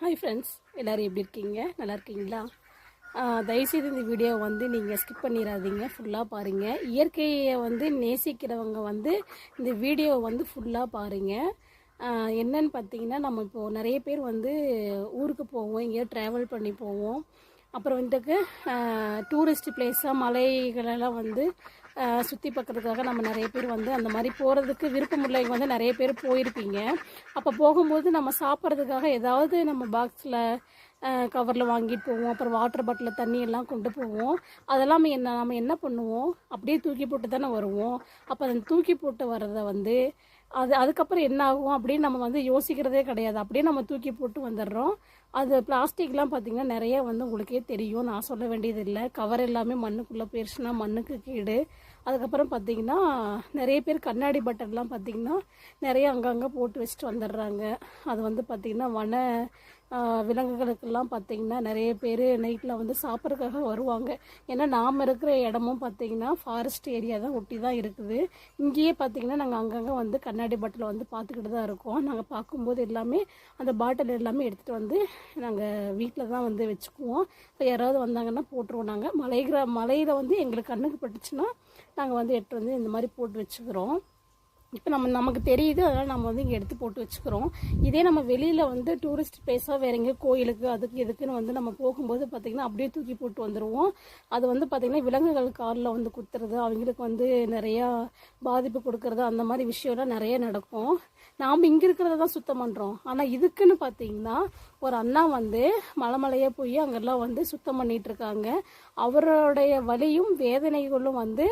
Hi friends எல்லோரும் எப்படி இருக்கீங்க? நல்லா இருக்கீங்களா? தயவுசெய்து இந்த வீடியோ வந்து நீங்கள் ஸ்கிப் பண்ணிடாதீங்க ஃபுல்லாக பாருங்கள் இயற்கையை வந்து நேசிக்கிறவங்க வந்து இந்த வீடியோவை வந்து ஃபுல்லாக பாருங்கள் என்னன்னு பார்த்தீங்கன்னா நம்ம இப்போது நிறைய பேர் வந்து ஊருக்கு போவோம் எங்கேயோ ட்ராவல் பண்ணி போவோம். அப்புறம் வந்துட்டு டூரிஸ்ட் பிளேஸாக மலைகளெல்லாம் வந்து சுற்றி பார்க்கறதுக்காக நம்ம நிறைய பேர் வந்து அந்த மாதிரி போகிறதுக்கு விருப்பமுள்ளவங்க வந்து நிறைய பேர் போயிருப்பீங்க. அப்போ போகும்போது நம்ம சாப்பிட்றதுக்காக ஏதாவது நம்ம பாக்ஸில் கவரில் வாங்கிட்டு போவோம். அப்புறம் வாட்டர் பாட்டிலில் தண்ணி எல்லாம் கொண்டு போவோம். அதெல்லாம் என்ன நம்ம என்ன பண்ணுவோம்? அப்படியே தூக்கி போட்டு தானே வருவோம். அப்போ அந்த தூக்கி போட்டு வர்றதை வந்து அது அதுக்கப்புறம் என்ன ஆகும் அப்படின்னு நம்ம வந்து யோசிக்கிறதே கிடையாது. அப்படியே நம்ம தூக்கி போட்டு வந்துடுறோம். அது பிளாஸ்டிக்லாம் பார்த்திங்கன்னா நிறைய வந்து உங்களுக்கே தெரியும். நான் சொல்ல வேண்டியது இல்லை. கவர் எல்லாமே மண்ணுக்குள்ளே போயிடுச்சுன்னா மண்ணுக்கு கீடு. அதுக்கப்புறம் பார்த்திங்கன்னா நிறைய பேர் கண்ணாடி பட்டர்லாம் பார்த்திங்கன்னா நிறைய அங்கங்கே போட்டு வச்சுட்டு வந்துடுறாங்க. அது வந்து பார்த்திங்கன்னா வன விலங்குகளுக்கெல்லாம் பார்த்திங்கன்னா நிறைய பேர் நைட்டில் வந்து சாப்பிட்றதுக்காக வருவாங்க. ஏன்னா நாம் இருக்கிற இடமும் பார்த்திங்கன்னா ஃபாரஸ்ட் ஏரியா தான் ஒட்டி தான் இருக்குது. இங்கேயே பார்த்திங்கன்னா நாங்கள் அங்கங்கே வந்து கண்ணாடி பாட்டில் வந்து பார்த்துக்கிட்டு தான் இருக்கோம். நாங்கள் பார்க்கும்போது எல்லாமே அந்த பாட்டில் எல்லாமே எடுத்துகிட்டு வந்து நாங்கள் வீட்டில் தான் வந்து வச்சுக்குவோம். இப்போ யாராவது வந்தாங்கன்னா போட்டுருவோம் நாங்கள் மலைகிற மலையில் வந்து எங்களுக்கு கண்ணுக்கு பட்டுச்சுன்னா நாங்கள் வந்து எடுத்துகிட்டு வந்து இந்த மாதிரி போட்டு வச்சுக்கிறோம். இப்போ நம்ம நமக்கு தெரியுது அதனால் நம்ம வந்து இங்கே எடுத்து போட்டு வச்சுக்கிறோம். இதே நம்ம வெளியில் வந்து டூரிஸ்ட் பிளேஸாக வேற எங்கேயோ கோயிலுக்கு அதுக்கு இதுக்குன்னு வந்து நம்ம போகும்போது பார்த்திங்கன்னா அப்படியே தூக்கி போட்டு வந்துடுவோம் அது வந்து பார்த்திங்கன்னா விலங்குகள் காலில் வந்து குத்துறது அவங்களுக்கு வந்து நிறையா பாதிப்பு கொடுக்கறது அந்த மாதிரி விஷயம்லாம் நிறைய நடக்கும். நாம் இங்கே இருக்கிறத தான் சுத்தம் பண்ணுறோம் ஆனால் இதுக்குன்னு பார்த்தீங்கன்னா ஒரு அண்ணா வந்து மலைமலையாக போய் அங்கெல்லாம் வந்து சுத்தம் பண்ணிகிட்ருக்காங்க இருக்காங்க அவருடைய வலியும் வேதனைகளும் வந்து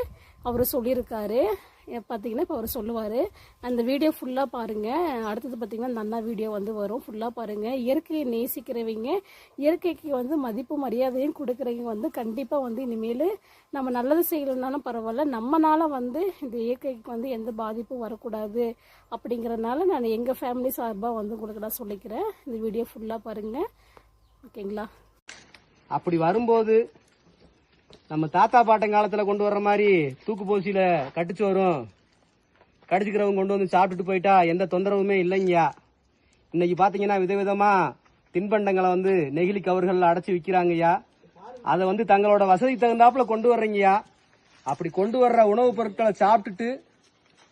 அவர் சொல்லியிருக்காரு. பார்த்தீங்கன்னா இப்போ அவர் சொல்லுவார் அந்த வீடியோ ஃபுல்லாக பாருங்கள் அடுத்தது பார்த்தீங்கன்னா அந்த அண்ணா வீடியோ வந்து வரும். ஃபுல்லாக பாருங்கள் இயற்கையை நேசிக்கிறவங்க இயற்கைக்கு வந்து மதிப்பு மரியாதையும் கொடுக்குறவங்க வந்து கண்டிப்பாக வந்து இனிமேல் நம்ம நல்லது செய்யலைனாலும் பரவாயில்ல. நம்மனால் வந்து இந்த இயற்கைக்கு வந்து எந்த பாதிப்பும் வரக்கூடாது அப்படிங்கிறதுனால நான் எங்கள் ஃபேமிலி சார்பாக வந்து உங்களுக்கு நான் சொல்லிக்கிறேன். இந்த வீடியோ ஃபுல்லாக பாருங்கள் ஓகேங்களா? அப்படி வரும்போது நம்ம தாத்தா பாட்டன் காலத்துல கொண்டு வர்ற மாதிரி தூக்கு போசியில கடிச்சு வரும். கடிச்சுக்கிறவங்க கொண்டு வந்து சாப்பிட்டுட்டு போயிட்டா எந்த தொந்தரவுமே இல்லைங்கய்யா. இன்னைக்கு பாத்தீங்கன்னா விதவிதமா தின்பண்டங்களை வந்து நெகிழி கவர்கள் அடைச்சி விற்கிறாங்கய்யா அதை வந்து தங்களோட வசதிக்கு தகுந்தாப்புல கொண்டு வர்றீங்கய்யா. அப்படி கொண்டு வர்ற உணவுப் பொருட்களை சாப்பிட்டுட்டு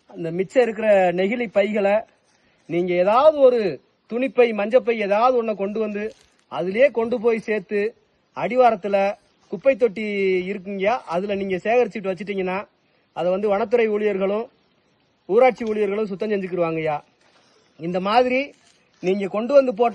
அந்த மிச்சம் இருக்கிற நெகிழி பைகளை நீங்க ஏதாவது ஒரு துணிப்பை மஞ்சப்பை ஏதாவது ஒன்றை கொண்டு வந்து அதுலேயே கொண்டு போய் சேர்த்து அடிவாரத்தில் குப்பை தொட்டி இருக்குங்கய்யா. அதில் நீங்கள் சேகரிச்சுட்டு வச்சுட்டிங்கன்னா அதை வந்து வனத்துறை ஊழியர்களும் ஊராட்சி ஊழியர்களும் சுத்தம் செஞ்சுக்கிடுவாங்கய்யா. இந்த மாதிரி நீங்கள் கொண்டு வந்து போட்ட